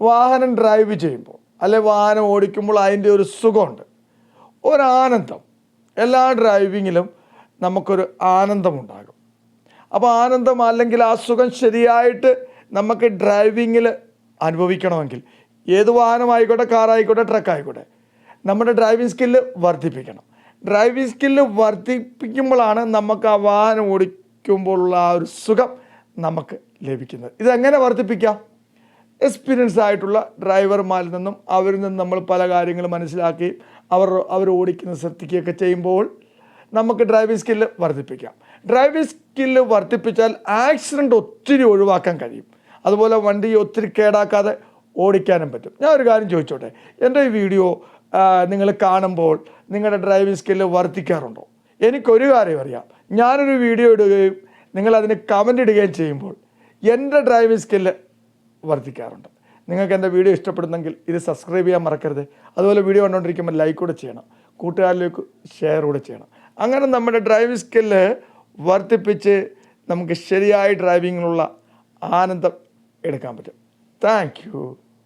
വാഹനം ഡ്രൈവ് ചെയ്യുമ്പോൾ അല്ലെ വാഹനം ഓടിക്കുമ്പോൾ അതിന്റെ ഒരു സുഖമുണ്ട്. ഒരാനന്ദം എല്ലാ ഡ്രൈവിങ്ങിലും നമുക്കൊരു ആനന്ദമുണ്ടാകും. അപ്പോൾ ആനന്ദം അല്ലെങ്കിൽ ആ സുഖം ശരിയായിട്ട് നമുക്ക് ഡ്രൈവിങ്ങിൽ അനുഭവിക്കണമെങ്കിൽ ഏത് വാഹനമായിക്കോട്ടെ കാറായിക്കോട്ടെ ട്രക്ക് ആയിക്കോട്ടെ നമ്മുടെ ഡ്രൈവിംഗ് സ്കില്ല് വർദ്ധിപ്പിക്കണം. ഡ്രൈവിംഗ് സ്കില്ല് വർദ്ധിപ്പിക്കുമ്പോഴാണ് നമുക്ക് ആ വാഹനം ഓടിക്കുമ്പോഴുള്ള ആ ഒരു സുഖം നമുക്ക് ലഭിക്കുന്നത്. ഇതെങ്ങനെ വർദ്ധിപ്പിക്കാം? എക്സ്പീരിയൻസ് ആയിട്ടുള്ള ഡ്രൈവർമാരിൽ നിന്നും അവരിൽ നിന്നും നമ്മൾ പല കാര്യങ്ങളും മനസ്സിലാക്കി അവർ അവർ ഓടിക്കുന്ന ശ്രദ്ധിക്കുകയൊക്കെ ചെയ്യുമ്പോൾ നമുക്ക് ഡ്രൈവിംഗ് സ്കില്ല് വർദ്ധിപ്പിക്കാം. ഡ്രൈവിംഗ് സ്കില്ല് വർദ്ധിപ്പിച്ചാൽ ആക്സിഡന്റ് ഒത്തിരി ഒഴിവാക്കാൻ കഴിയും. അതുപോലെ വണ്ടി ഒത്തിരി കേടാക്കാതെ ഓടിക്കാനും പറ്റും. ഞാൻ ഒരു കാര്യം ചോദിച്ചോട്ടെ? എന്റെ ഈ വീഡിയോ നിങ്ങൾ കാണുമ്പോൾ നിങ്ങളുടെ ഡ്രൈവിംഗ് സ്കില്ല് വർദ്ധിക്കാറുണ്ടോ? എനിക്കൊരു കാര്യം അറിയാം. ഞാനൊരു വീഡിയോ ഇടുകയും നിങ്ങളതിന് കമന്റ് ഇടുകയും ചെയ്യുമ്പോൾ എന്റെ ഡ്രൈവിംഗ് സ്കില്ല് വർദ്ധിക്കാറുണ്ട്. നിങ്ങൾക്ക് എന്റെ വീഡിയോ ഇഷ്ടപ്പെടുന്നെങ്കിൽ ഇത് സബ്സ്ക്രൈബ് ചെയ്യാൻ മറക്കരുത്. അതുപോലെ വീഡിയോ കണ്ടുകൊണ്ടിരിക്കുമ്പോൾ ലൈക്ക് കൂടെ ചെയ്യണം. കൂട്ടുകാരിലേക്ക് ഷെയർ കൂടെ ചെയ്യണം. അങ്ങനെ നമ്മുടെ ഡ്രൈവിംഗ് സ്കില്ല് വർദ്ധിപ്പിച്ച് നമുക്ക് ശരിയായ ഡ്രൈവിങ്ങിനുള്ള ആനന്ദം എടുക്കാൻ പറ്റും. താങ്ക്